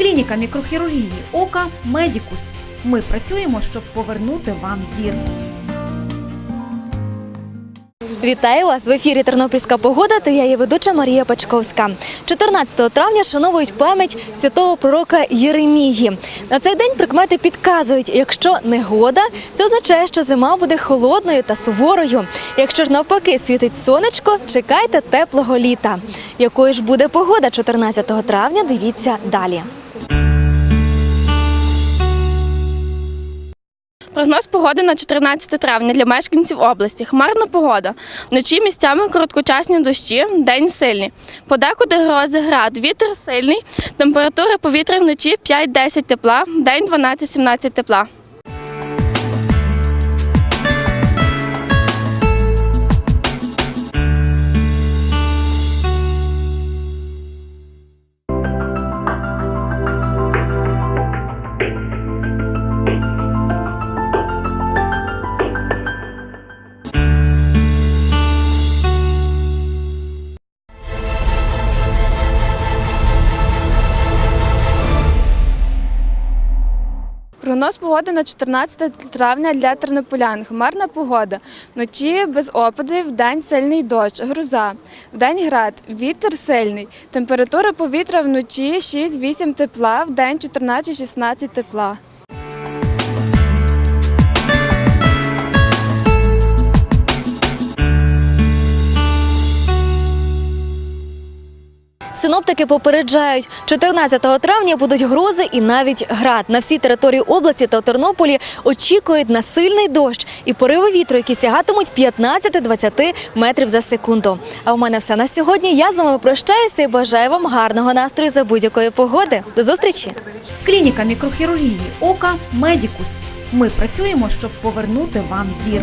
Клініка мікрохірургії ока Медікус. Ми працюємо, щоб повернути вам зір. Вітаю вас в ефірі Тернопільська погода та я її ведуча Марія Пачковська. 14 травня шановують пам'ять святого пророка Єремії. На цей день прикмети підказують, якщо негода, це означає, що зима буде холодною та суворою. Якщо ж навпаки світить сонечко, чекайте теплого літа. Якою ж буде погода 14 травня? Дивіться далі. Прогноз погоди на 14 травня для мешканців області. Хмарна погода. Вночі місцями короткочасні дощі, день сильний. Подекуди грози град. Вітер сильний. Температура повітря вночі 5-10 тепла, день 12-17 тепла. Прогноз погоди на 14 травня для тернополян. Хмарна погода. Вночі без опадів, день сильний дощ, гроза. Вдень град, вітер сильний. Температура повітря вночі 6-8 тепла, вдень 14-16 тепла. Синоптики попереджають, 14 травня будуть грози і навіть град. На всій території області та Тернополі очікують на сильний дощ і пориви вітру, які сягатимуть 15-20 метрів за секунду. А у мене все на сьогодні. Я з вами прощаюся і бажаю вам гарного настрою за будь-якої погоди. До зустрічі! Клініка мікрохірургії ока Медікус. Ми працюємо, щоб повернути вам зір.